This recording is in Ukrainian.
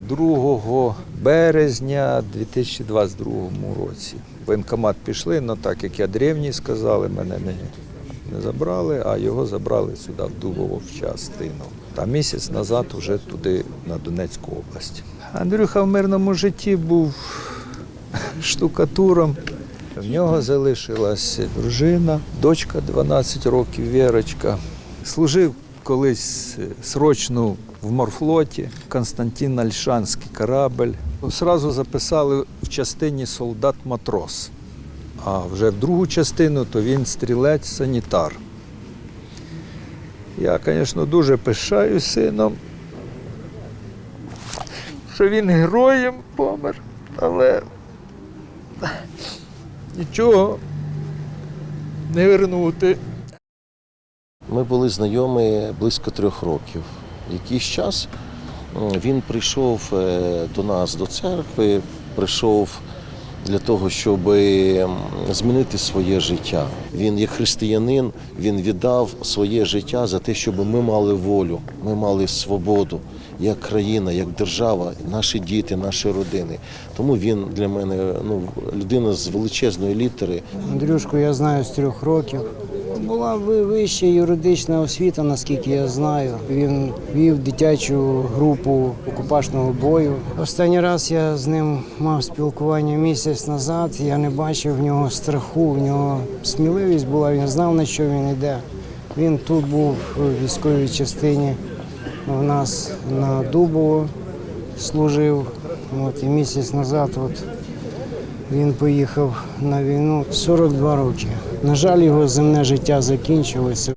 2 березня 2022 році. В Воєнкомат пішли, але так як я древній сказали, мене не, не забрали, а його забрали сюди, в Дубово, в частину. Та місяць назад вже туди, на Донецьку область. Андрюха в мирному житті був штукатуром. В нього залишилась дружина, дочка 12 років, Вірочка. Служив колись е, срочно в морфлоті, Константин Альшанський корабль. Сразу записали в частині солдат-матрос. А вже в другу частину то він стрілець-санітар. Я, звісно, дуже пишаю сином, що він героєм помер, але нічого не вернути. Ми були знайомі близько трьох років. Якийсь час він прийшов е, до нас до церкви, прийшов для того, щоб змінити своє життя. Він як християнин, він віддав своє життя за те, щоб ми мали волю, ми мали свободу як країна, як держава, наші діти, наші родини. Тому він для мене ну, людина з величезної літери. Андрюшку я знаю з трьох років. Була вища юридична освіта, наскільки я знаю. Він вів дитячу групу окупашного бою. Останній раз я з ним мав спілкування місяць назад. Я не бачив в нього страху, в нього сміливість була, він знав, на що він йде. Він тут був в військовій частині у нас на Дубово служив. От, і місяць назад от, він поїхав на війну 42 роки. На жаль, його земне життя закінчилося.